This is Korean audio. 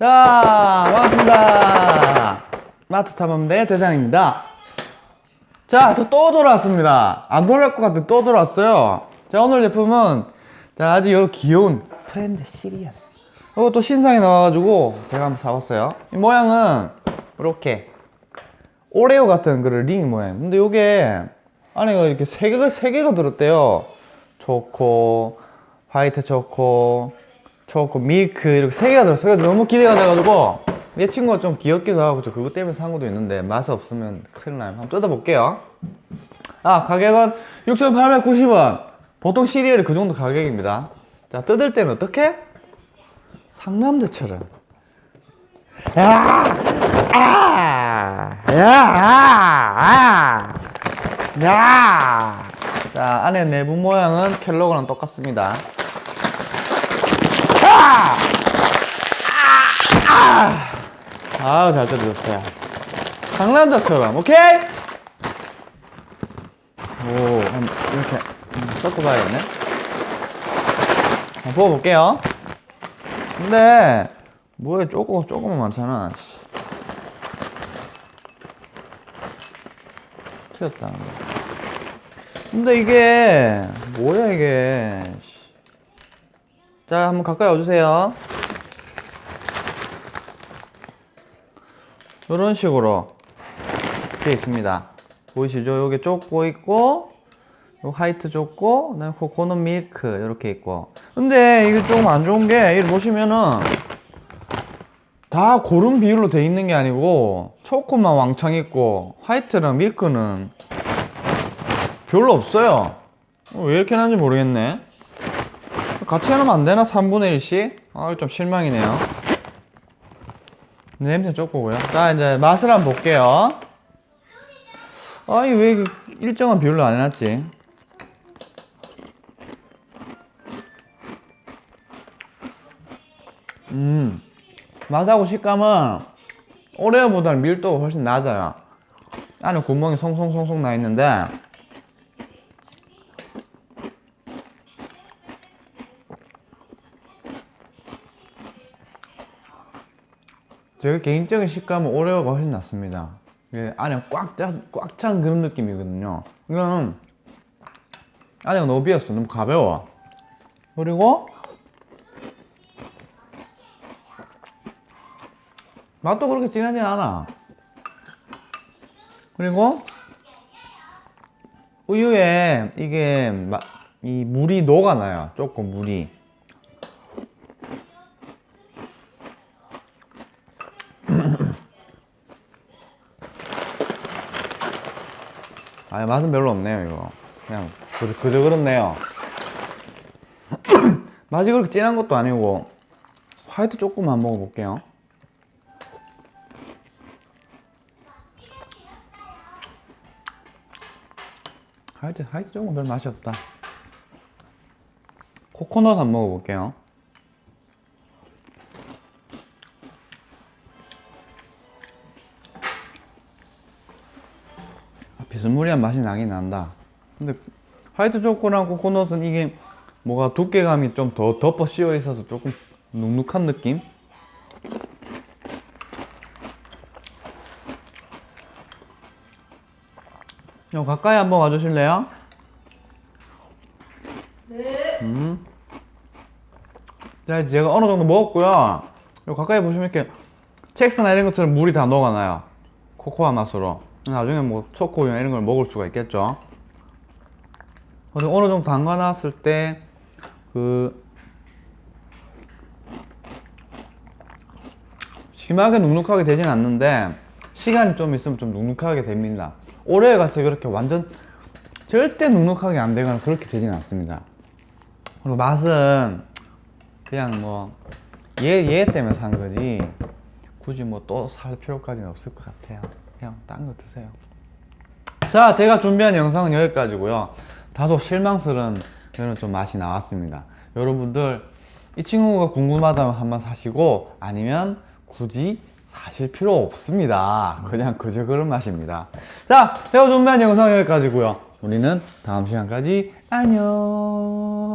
자, 반갑습니다. 마트 탐험대 대장입니다. 자, 저 또 돌아왔습니다. 안 돌아올 것 같은데 또 돌아왔어요. 자, 오늘 제품은 자, 아주 요 귀여운 프렌드 시리얼. 이거 또 신상이 나와가지고 제가 한번 사봤어요. 이 모양은 이렇게 오레오 같은 그런 링 모양. 근데 요게 안에가 이렇게 세 개가 세 개가 들었대요. 초코, 화이트 초코, 초코, 밀크 이렇게 세 개가 들었어요. 너무 기대가 돼가지고 내 친구가 좀 귀엽기도 하고 저 그것 때문에 산 것도 있는데 맛 없으면 큰일 나요. 한번 뜯어볼게요. 아 가격은 6,890원. 보통 시리얼이 그 정도 가격입니다. 자 뜯을 때는 어떻게? 상남자처럼. 야! 아! 야! 아! 야! 자, 안에 내부 모양은 켈로그랑 똑같습니다. 아! 아! 아, 잘 뜯어졌어요. 상남자처럼, 오케이? 오, 한, 이렇게, 음, 섞어봐야겠네. 한번 부어볼게요. 근데, 뭐야, 조금, 조금 많잖아. 씨. 튀었다. 근데 이게 뭐야 이게 자 한번 가까이 와주세요 이런 식으로 되어 있습니다 보이시죠 여기 쪼꼬 있고 요 하이트 좋고 그다음에 코코넛 밀크 이렇게 있고 근데 이게 조금 안 좋은 게 여기 보시면은 다 고른 비율로 돼 있는 게 아니고 초코만 왕창 있고 화이트랑 밀크는 별로 없어요. 어, 왜 이렇게 하는지 모르겠네. 같이 해놓으면 안 되나? 3분의 1씩? 아, 좀 실망이네요. 냄새 쪼꼬고요. 자, 이제 맛을 한번 볼게요. 아니, 왜 이렇게 일정한 비율로 안 해놨지? 음, 맛하고 식감은 오레오보다는 밀도가 훨씬 낮아요. 안에 구멍이 송송송송 나 있는데, 제 개인적인 식감은 오레오가 훨씬 낫습니다. 이게 안에 꽉찬 꽉 찬 그런 느낌이거든요. 이건 안에가 너무 비었어, 너무 가벼워. 그리고 맛도 그렇게 진하진 않아. 그리고 우유에 이게 마- 이 물이 녹아나요. 조금 물이. 아 맛은 별로 없네요 이거. 그냥 그저, 그저 그렇네요. 맛이 그렇게 진한 것도 아니고 화이트 조금만 먹어볼게요. 화이트 화이트 조금 별 맛이 없다. 코코넛 한번 먹어볼게요 비스무리한 맛이 나긴 난다. 근데 화이트 초코랑 코코넛은 이게 뭐가 두께감이 좀 더 덮어 씌워 있어서 조금 눅눅한 느낌? 요 가까이 한번 와주실래요? 네. 음. 자, 제가 어느 정도 먹었고요. 요 가까이 보시면 이렇게 첵스나 이런 것처럼 물이 다 녹아나요. 코코아 맛으로. 나중에 뭐 초코우유 이런 걸 먹을 수가 있겠죠. 그래서 어느 정도 담가놨을 때 그 심하게 눅눅하게 되진 않는데 시간이 좀 있으면 좀 눅눅하게 됩니다. 오래 가서 그렇게 완전 절대 눅눅하게 안 되거나 그렇게 되진 않습니다. 그리고 맛은 그냥 뭐 얘 얘 때문에 산 거지 굳이 뭐 또 살 필요까지는 없을 것 같아요. 그냥 딴 거 드세요. 자, 제가 준비한 영상은 여기까지고요. 다소 실망스러운 그런 좀 맛이 나왔습니다. 여러분들 이 친구가 궁금하다면 한번 사시고 아니면 굳이 사실 필요 없습니다. 그냥 그저 그런 맛입니다. 자, 제가 준비한 영상 여기까지고요. 우리는 다음 시간까지 안녕.